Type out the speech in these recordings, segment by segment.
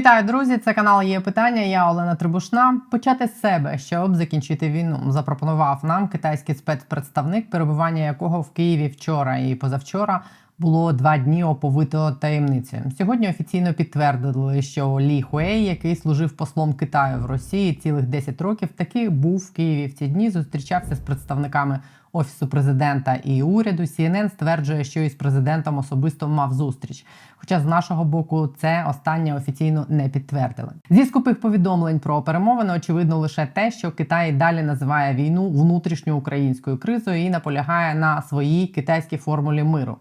Вітаю, друзі! Це канал є питання. Я Олена Трибушна. Почати з себе, щоб закінчити війну. Запропонував нам китайський спецпредставник, перебування якого в Києві вчора і позавчора було два дні оповито таємницею. Сьогодні офіційно підтвердили, що Лі Хуей, який служив послом Китаю в Росії цілих 10 років, таки був в Києві в ці дні. Зустрічався з представниками офісу президента і уряду. CNN стверджує, що із президентом особисто мав зустріч. Хоча з нашого боку це останнє офіційно не підтвердили. Зі скупих повідомлень про перемовини очевидно лише те, що Китай далі називає війну внутрішньою українською кризою і наполягає на своїй китайській формулі миру.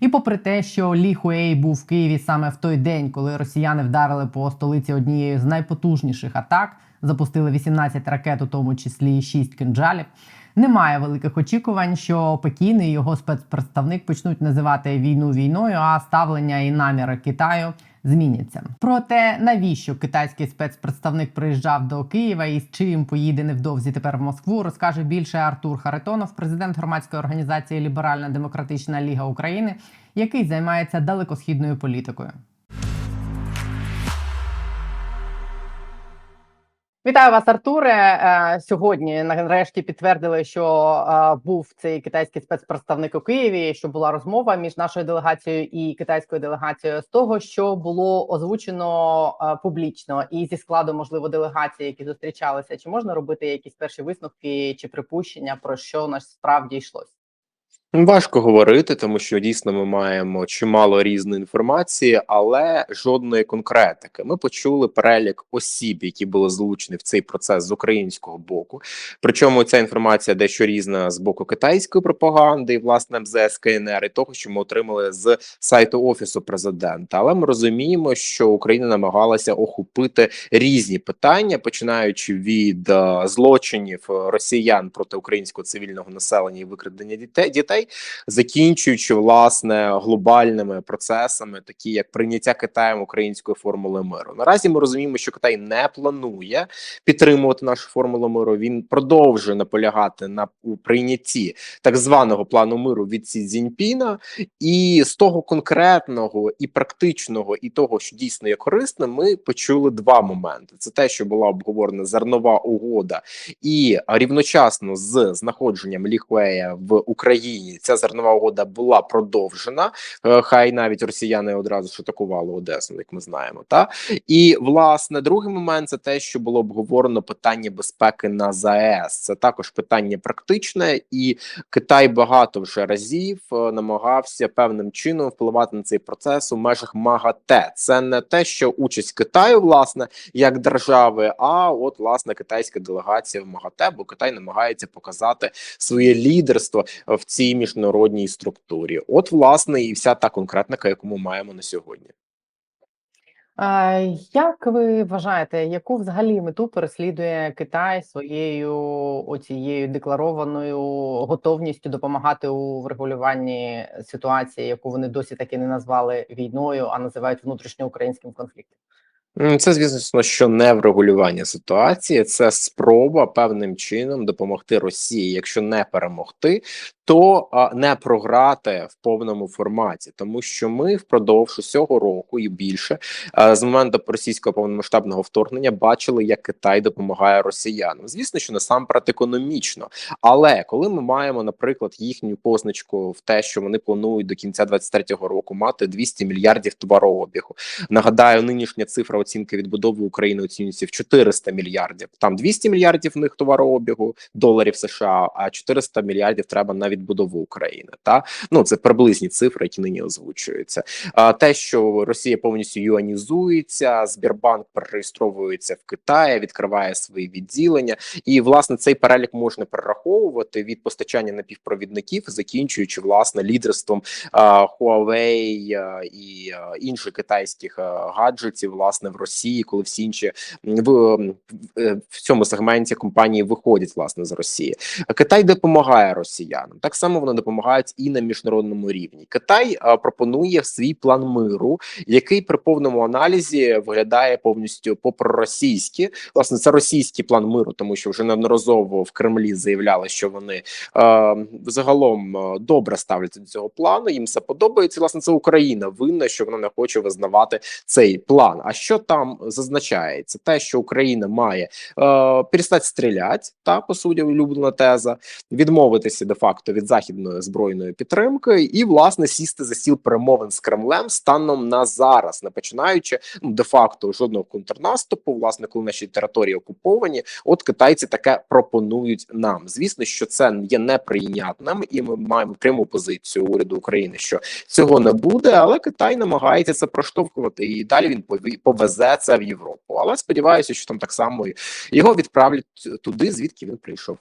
І попри те, що Лі Хуей був в Києві саме в той день, коли росіяни вдарили по столиці однією з найпотужніших атак, запустили 18 ракет, у тому числі 6 кинджалів. Немає великих очікувань, що Пекін і його спецпредставник почнуть називати війну війною, а ставлення і наміри Китаю зміняться. Про те, навіщо китайський спецпредставник приїжджав до Києва і з чим поїде невдовзі тепер в Москву, розкаже більше Артур Харитонов, президент громадської організації Ліберальна Демократична Ліга України, який займається далекосхідною політикою. Вітаю вас, Артуре. Е, Сьогодні нарешті підтвердили, що е, був цей китайський спецпредставник у Києві. Що була розмова між нашою делегацією і китайською делегацією з того, що було озвучено е, публічно, і зі складу можливо делегації, які зустрічалися. Чи можна робити якісь перші висновки чи припущення про що насправді йшлось? Важко говорити, тому що дійсно ми маємо чимало різної інформації, але жодної конкретики. Ми почули перелік осіб, які були залучені в цей процес з українського боку. Причому ця інформація дещо різна з боку китайської пропаганди, і власне МЗС КНР, і того, що ми отримали з сайту офісу президента. Але ми розуміємо, що Україна намагалася охопити різні питання, починаючи від е, злочинів росіян проти українського цивільного населення і викрадення дітей дітей закінчуючи власне глобальними процесами, такі як прийняття Китаєм української формули миру. Наразі ми розуміємо, що Китай не планує підтримувати нашу формулу миру. Він продовжує наполягати на у прийнятті так званого плану миру від Сі Цзіньпіна. і з того конкретного і практичного, і того, що дійсно є корисним, ми почули два моменти: це те, що була обговорена зернова угода, і рівночасно з знаходженням Ліхуея в Україні ця зернова угода була продовжена. Е, Хай навіть росіяни одразу ж атакували Одесу, як ми знаємо. Та і власне другий момент це те, що було обговорено питання безпеки на ЗАЕС. Це також питання практичне, і Китай багато вже разів е, намагався певним чином впливати на цей процес у межах МАГАТЕ. Це не те, що участь Китаю, власне, як держави, а от власне китайська делегація в МАГАТЕ, бо Китай намагається показати своє лідерство в цій міжнародній структурі. От, власне, і вся та конкретника, яку ми маємо на сьогодні. Як ви вважаєте, яку взагалі мету переслідує Китай своєю оцією декларованою готовністю допомагати у врегулюванні ситуації, яку вони досі таки не назвали війною, а називають внутрішньоукраїнським конфліктом? Це звісно, що не врегулювання ситуації, це спроба певним чином допомогти Росії, якщо не перемогти, то а, не програти в повному форматі, тому що ми впродовж усього року і більше а, з моменту російського повномасштабного вторгнення бачили, як Китай допомагає росіянам. Звісно, що насамперед економічно, але коли ми маємо, наприклад, їхню позначку в те, що вони планують до кінця 23-го року мати 200 мільярдів товарообігу. Нагадаю, нинішня цифра оцінки відбудови України оцінюється в 400 мільярдів. Там 200 мільярдів в них товарообігу доларів США, а 400 мільярдів треба на відбудову України. Та ну це приблизні цифри, які нині озвучуються. А те, що Росія повністю юанізується, Збірбанк перереєстровується в Китаї, відкриває свої відділення, і власне цей перелік можна перераховувати від постачання напівпровідників, закінчуючи власне лідерством а, Huawei а, і а, інших китайських а, гаджетів, власне в Росії, коли всі інші в, в, в цьому сегменті компанії виходять власне з Росії. Китай допомагає росіянам. Так само вони допомагають і на міжнародному рівні. Китай пропонує свій план миру, який при повному аналізі виглядає повністю по-проросійськи. Власне, це російський план миру, тому що вже неодноразово в Кремлі заявляли, що вони е, загалом добре ставляться до цього плану. Їм все подобається. Власне, це Україна винна, що вона не хоче визнавати цей план. А що там зазначається? Те, що Україна має е, перестати стріляти, та по суті, улюблена теза, відмовитися де факто від західної збройної підтримки, і власне сісти за стіл перемовин з Кремлем станом на зараз, не починаючи ну де факто жодного контрнаступу, власне, коли наші території окуповані. От китайці таке пропонують нам. Звісно, що це є неприйнятним, і ми маємо пряму позицію уряду України, що цього не буде, але Китай намагається це проштовхувати, і далі він повезе це в Європу. Але сподіваюся, що там так само його відправлять туди, звідки він прийшов.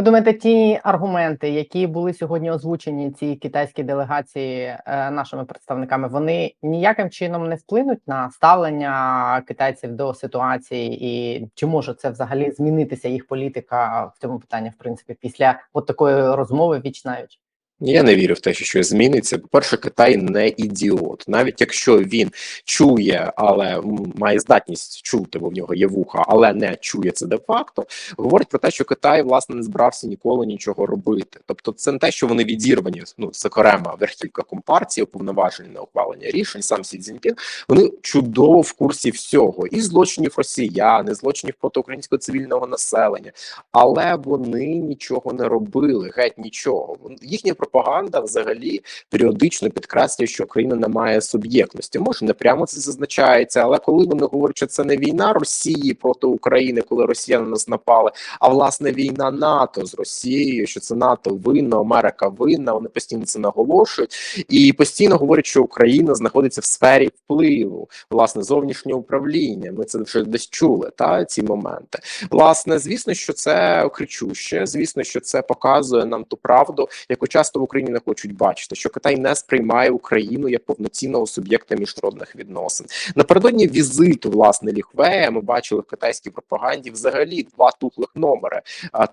Ви думаєте, ті аргументи, які були сьогодні озвучені цій китайській делегації е, нашими представниками, вони ніяким чином не вплинуть на ставлення китайців до ситуації, і чи може це взагалі змінитися їх політика в цьому питанні, в принципі, після от такої розмови віч навіч? Я не вірю в те, що щось зміниться. По перше, Китай не ідіот, навіть якщо він чує, але має здатність чути, бо в нього є вуха, але не чує це де-факто. Говорить про те, що Китай власне не збирався ніколи нічого робити. Тобто, це не те, що вони відірвані. Ну зокрема, верхівка компартії, уповноважені на ухвалення рішень. Сам Сі Цзіньпін, вони чудово в курсі всього і злочинів росіян, і злочинів проти українського цивільного населення, але вони нічого не робили, геть нічого. Їхня пропаганда взагалі періодично підкреслює, що Україна не має суб'єктності. Може, не прямо це зазначається, але коли вони говорять, що це не війна Росії проти України, коли Росіяни на нас напали, а власне війна НАТО з Росією, що це НАТО винна, Америка винна. Вони постійно це наголошують і постійно говорять, що Україна знаходиться в сфері впливу, власне, зовнішнього управління. Ми це вже десь чули. Та ці моменти. Власне, звісно, що це кричуще. Звісно, що це показує нам ту правду, яку часто в Україні не хочуть бачити, що Китай не сприймає Україну як повноцінного суб'єкта міжнародних відносин. Напередодні візиту власне Ліхвея ми бачили в китайській пропаганді взагалі два тухлих номери.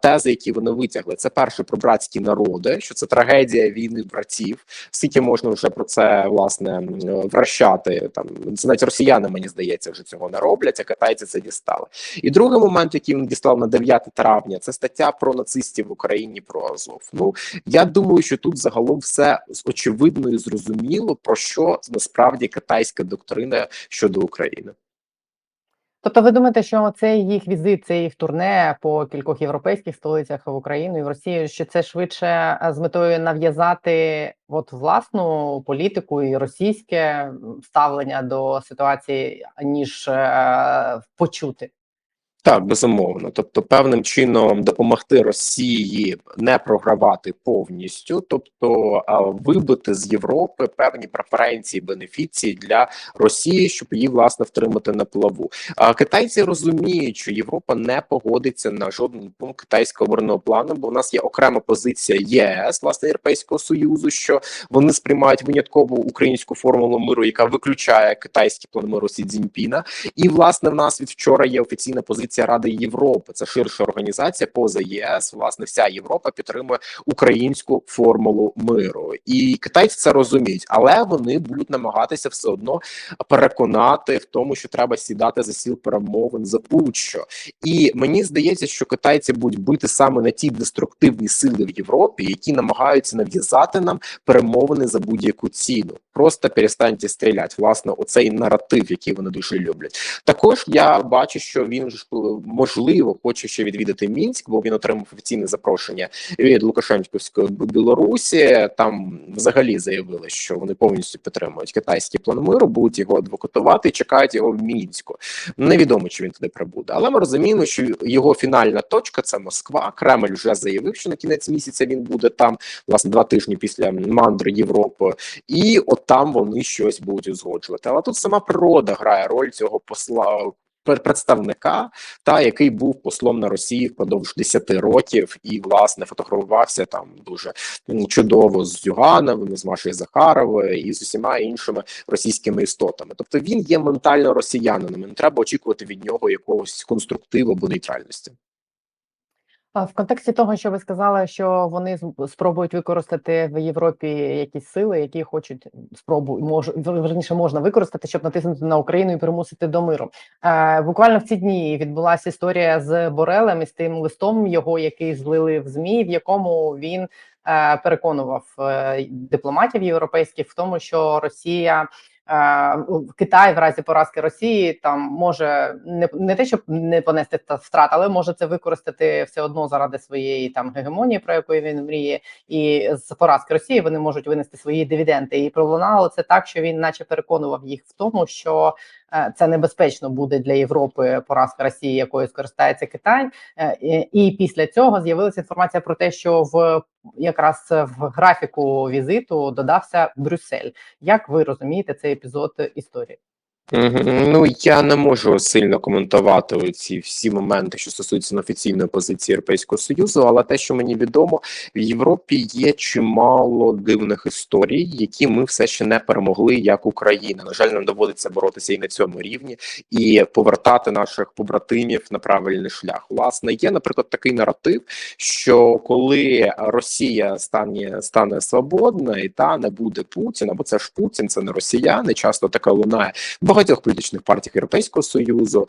Тези, які вони витягли, це перше про братські народи, що це трагедія війни братів. Скільки можна вже про це власне вращати там навіть росіяни, мені здається, вже цього не роблять, а китайці це дістали. І другий момент, який він дістав на 9 травня, це стаття про нацистів в Україні про Азов. Ну я думаю, що тут загалом все очевидно і зрозуміло про що насправді китайська доктрина щодо України. Тобто, ви думаєте, що цей їх візит, цей їх турне по кількох європейських столицях в Україну і в Росію, що це швидше е, з метою нав'язати от власну політику і російське ставлення до ситуації, ніж е, почути? Так, безумовно. Тобто, певним чином допомогти Росії не програвати повністю, тобто вибити з Європи певні преференції, бенефіції для Росії, щоб її власне втримати на плаву. А китайці розуміють, що Європа не погодиться на жоден пункт китайського оборонного плану, бо у нас є окрема позиція ЄС, власне Європейського союзу, що вони сприймають винятково українську формулу миру, яка виключає китайський план миру Сі Цзіньпіна. І власне в нас від вчора є офіційна позиція Ради Європи. Це ширша організація поза ЄС. Власне, вся Європа підтримує українську формулу миру, і китайці це розуміють, але вони будуть намагатися все одно переконати в тому, що треба сідати за сіл перемовин за будь-що. І мені здається, що китайці будуть бити саме на ті деструктивні сили в Європі, які намагаються нав'язати нам перемовини за будь-яку ціну. Просто перестаньте стріляти. Власне, оцей наратив, який вони дуже люблять. Також я бачу, що він ж можливо хоче ще відвідати мінськ, бо він отримав офіційне запрошення від Лукашенківської Білорусі. Там взагалі заявили, що вони повністю підтримують китайський план миру, будуть його адвокатувати і чекають його в мінську. Невідомо, чи він туди прибуде, але ми розуміємо, що його фінальна точка це Москва. Кремль вже заявив, що на кінець місяця він буде там, власне, два тижні після мандри Європи, і от там вони щось будуть узгоджувати. Але тут сама природа грає роль цього посла. Представника, та який був послом на Росії впродовж 10 років, і власне фотографувався там дуже чудово з Зюгановим, з Машею Захаровою і з усіма іншими російськими істотами. Тобто він є ментально росіянином. Не треба очікувати від нього якогось конструктиву або нейтральності. В контексті того, що ви сказали, що вони спробують використати в Європі якісь сили, які хочуть спробу мож, можна використати, щоб натиснути на Україну і примусити до миру. Е, буквально в ці дні відбулася історія з Борелем і з тим листом його, який злили в змі, в якому він е, переконував е, дипломатів європейських в тому, що Росія. Е, Китай в разі поразки Росії там може не, не те, щоб не понести та втрат, але може це використати все одно заради своєї там гегемонії, про яку він мріє, і з поразки Росії вони можуть винести свої дивіденди. І пролунало це так, що він, наче, переконував їх в тому, що це небезпечно буде для Європи поразка Росії, якою скористається Китай. Е, і після цього з'явилася інформація про те, що в якраз в графіку візиту додався Брюссель. Як ви розумієте цей епізод історії? Ну я не можу сильно коментувати ці всі моменти, що стосуються неофіційної позиції Європейського союзу, але те, що мені відомо, в Європі є чимало дивних історій, які ми все ще не перемогли як Україна. На жаль, нам доводиться боротися і на цьому рівні, і повертати наших побратимів на правильний шлях. Власне, є, наприклад, такий наратив, що коли Росія стане стане свободна і та не буде Путіна, бо це ж Путін, це не росіяни. Часто таке лунає багатьох політичних партіях Європейського союзу.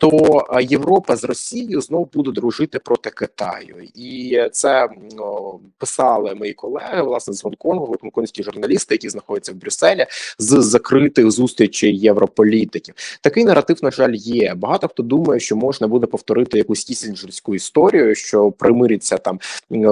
То Європа з Росією знову буде дружити проти Китаю, і це о, писали мої колеги власне з Гонконгу, гонконгські журналісти, які знаходяться в Брюсселі, з закритих зустрічей європолітиків. Такий наратив, на жаль, є. Багато хто думає, що можна буде повторити якусь кісінджерську історію, що примириться там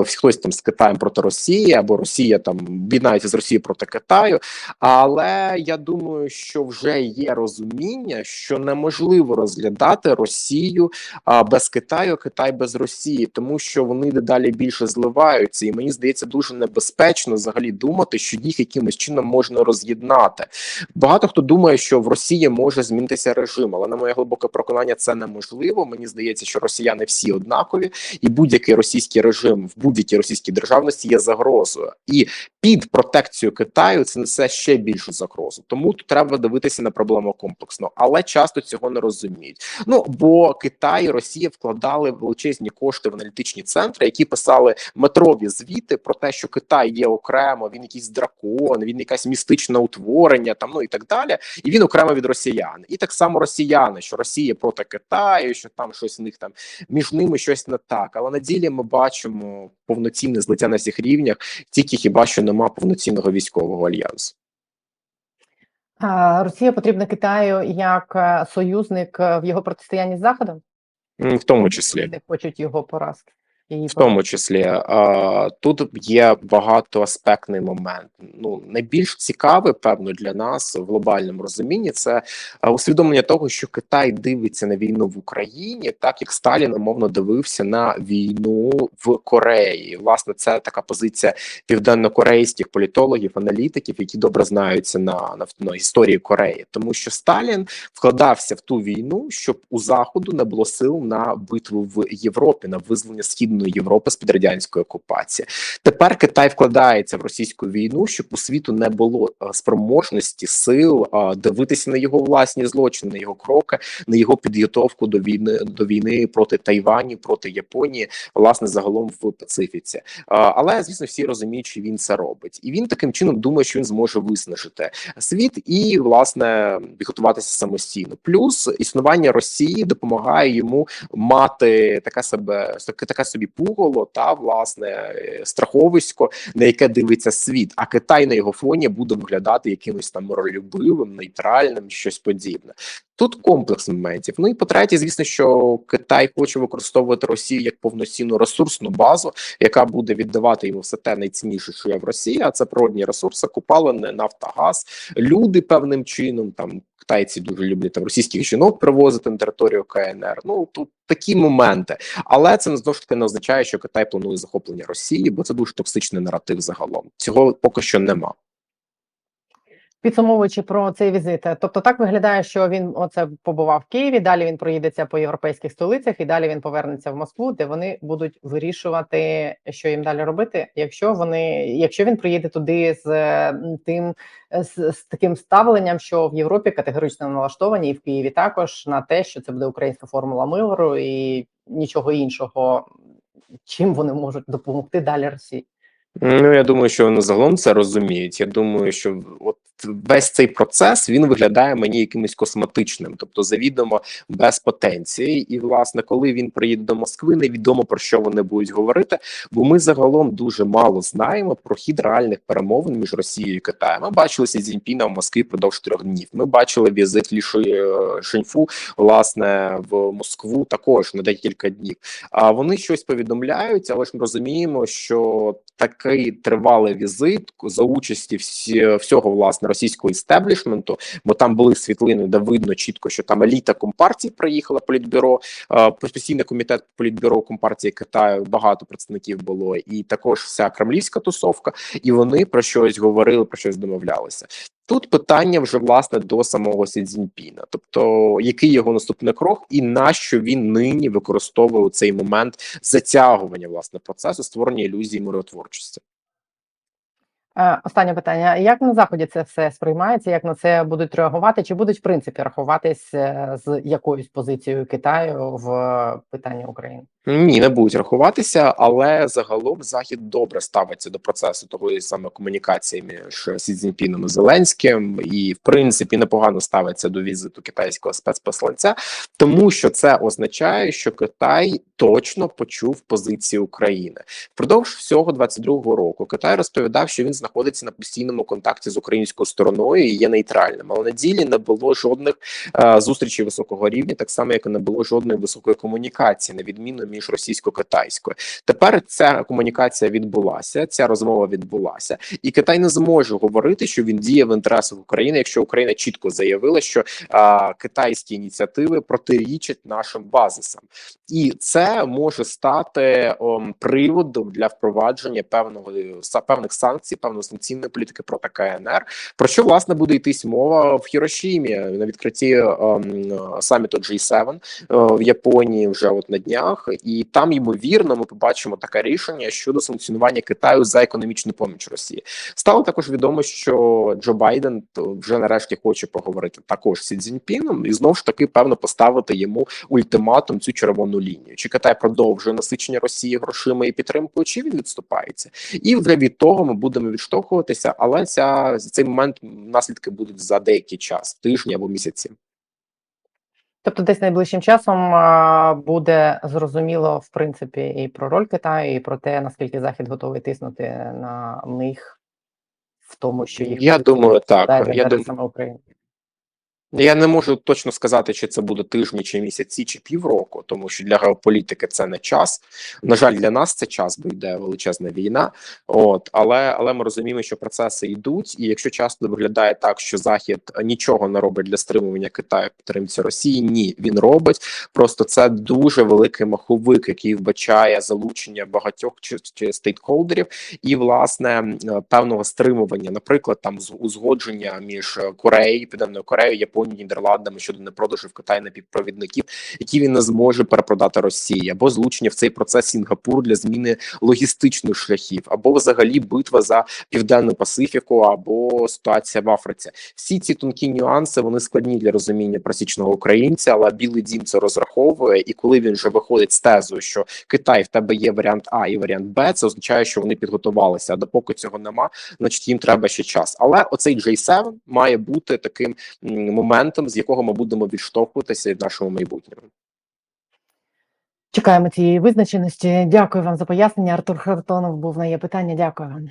хтось там з Китаєм проти Росії, або Росія там біднається з Росією проти Китаю. Але я думаю, що вже є розуміння, що неможливо розглядати Росію а, без Китаю, Китай без Росії, тому що вони дедалі більше зливаються, і мені здається, дуже небезпечно взагалі думати, що їх якимось чином можна роз'єднати. Багато хто думає, що в Росії може змінитися режим, але на моє глибоке переконання це неможливо. Мені здається, що росіяни всі однакові, і будь-який російський режим в будь-якій російській державності є загрозою, і під протекцію Китаю це несе ще більшу загрозу. Тому тут треба дивитися на проблему комплексно, але часто цього не розуміють. Ну бо Китай і Росія вкладали величезні кошти в аналітичні центри, які писали метрові звіти про те, що Китай є окремо, він якийсь дракон, він якась містичне утворення, там ну і так далі. І він окремо від росіян. І так само росіяни, що Росія проти Китаю, що там щось в них там між ними щось не так. Але на ділі ми бачимо повноцінне злиття на всіх рівнях, тільки хіба що нема повноцінного військового альянсу. Росія потрібна Китаю як е, союзник е, в його протистоянні з Заходом? В тому числі. не хочуть його поразки. В тому числі а, тут є багатоаспектний момент. Ну найбільш цікавий, певно, для нас в глобальному розумінні це усвідомлення того, що Китай дивиться на війну в Україні, так як Сталін умовно дивився на війну в Кореї. Власне, це така позиція південно-корейських політологів, аналітиків, які добре знаються на, на, на історії Кореї, тому що Сталін вкладався в ту війну, щоб у заходу не було сил на битву в Європі, на визволення східної Європи з під радянської окупації. Тепер Китай вкладається в російську війну, щоб у світу не було е, спроможності сил е, дивитися на його власні злочини, на його кроки, на його підготовку до війни до війни проти Тайвані, проти Японії, власне, загалом в Пацифіці. Е, Але звісно, всі розуміють, що він це робить, і він таким чином думає, що він зможе виснажити світ і власне підготуватися самостійно. Плюс існування Росії допомагає йому мати таке себе таке таке собі пугало та власне страховисько, на яке дивиться світ. А Китай на його фоні буде виглядати якимось там миролюбивим, нейтральним, щось подібне. Тут комплекс моментів. Ну і по третє, звісно, що Китай хоче використовувати Росію як повноцінну ресурсну базу, яка буде віддавати йому все те найцінніше, що є в Росії. А це природні ресурси, купалене, нафта, газ, люди певним чином. Там китайці дуже люблять там російських жінок привозити на територію КНР. Ну тут такі моменти, але це знову ж таки не означає, що Китай планує захоплення Росії, бо це дуже токсичний наратив. Загалом цього поки що нема. Підсумовуючи про цей візит, тобто так виглядає, що він оце побував в Києві. Далі він проїдеться по європейських столицях, і далі він повернеться в Москву, де вони будуть вирішувати, що їм далі робити. Якщо вони, якщо він приїде туди з тим з, з таким ставленням, що в Європі категорично налаштовані, і в Києві також на те, що це буде українська формула миру і нічого іншого чим вони можуть допомогти далі Росії? Ну, я думаю, що вони загалом це розуміють. Я думаю, що от весь цей процес він виглядає мені якимось косметичним, тобто завідомо без потенції. І власне, коли він приїде до Москви, невідомо про що вони будуть говорити. Бо ми загалом дуже мало знаємо про хід реальних перемовин між Росією і Китаєм. Ми бачили Сі Цзіньпіна в Москві впродовж трьох днів. Ми бачили візит Лі е, Шеньфу власне в Москву також на декілька днів. А вони щось повідомляють, але ж ми розуміємо, що такий тривалий візит за участі всі, всього власне російського істеблішменту, бо там були світлини, де видно чітко, що там еліта компартії приїхала політбюро, е, постійний комітет політбюро компартії Китаю. Багато представників було, і також вся кремлівська тусовка, і вони про щось говорили, про щось домовлялися. Тут питання вже власне до самого Сі Цзіньпіна, тобто який його наступний крок, і на що він нині використовує цей момент затягування власне процесу створення ілюзії миротворчості. Е, Останнє питання: як на заході це все сприймається? Як на це будуть реагувати? Чи будуть в принципі рахуватись е, з якоюсь позицією Китаю в е, питанні України? Ні, не будуть рахуватися, але загалом захід добре ставиться до процесу того саме комунікації між Сі Цзіньпіном і Зеленським, і в принципі непогано ставиться до візиту китайського спецпосланця, тому що це означає, що Китай точно почув позиції України впродовж всього 22-го року. Китай розповідав, що він знаходиться на постійному контакті з українською стороною і є нейтральним. Але на ділі не було жодних е, зустрічей високого рівня, так само як і не було жодної високої комунікації, на відміну між російсько-китайською. Тепер ця комунікація відбулася, ця розмова відбулася, і Китай не зможе говорити, що він діє в інтересах України, якщо Україна чітко заявила, що а, китайські ініціативи протирічать нашим базисам, і це може стати ом, приводом для впровадження певного певних санкцій, певної санкційної політики проти КНР. Про що власне буде йтись мова в Хірошімі на відкритті ем, саміту G7 е, в Японії вже от на днях, і там ймовірно ми побачимо таке рішення щодо санкціонування Китаю за економічну поміч Росії. Стало також відомо, що Джо Байден вже нарешті хоче поговорити також з Цзіньпіном і знову ж таки певно поставити йому ультиматум цю червону лінію. Чи Китай продовжує насичення Росії грошима і підтримкою, чи він відступається? І вже від того ми будемо відштовхуватися, але ця цей момент наслідки будуть за деякий час, тижні або місяці. Тобто, десь найближчим часом буде зрозуміло в принципі і про роль Китаю, і про те, наскільки Захід готовий тиснути на них в тому, що їх Я думаю, так. я думаю, саме України. Я не можу точно сказати, чи це буде тижні, чи місяці, чи півроку, тому що для геополітики це не час. На жаль, для нас це час, бо йде величезна війна. От але але ми розуміємо, що процеси йдуть, і якщо часто виглядає так, що Захід нічого не робить для стримування Китаю підтримці Росії, ні, він робить. Просто це дуже великий маховик, який вбачає залучення багатьох чи, чи стейкхолдерів і власне певного стримування, наприклад, там узгодження між Кореєю, Південною Кореєю, Японією, Нідерландами щодо непродажу в Китаї напівпровідників, які він не зможе перепродати Росії, або злучення в цей процес Сінгапур для зміни логістичних шляхів, або взагалі битва за південну Пасифіку, або ситуація в Африці. Всі ці тонкі нюанси вони складні для розуміння просічного українця, але Білий Дім це розраховує. І коли він вже виходить з тезою, що Китай в тебе є варіант А і варіант Б, це означає, що вони підготувалися. А допоки цього нема, значить їм треба ще час. Але оцей J7 має бути таким м, моментом, з якого ми будемо відштовхуватися в нашому майбутньому. Чекаємо цієї визначеності. Дякую вам за пояснення. Артур Хартонов був на є питання. Дякую вам.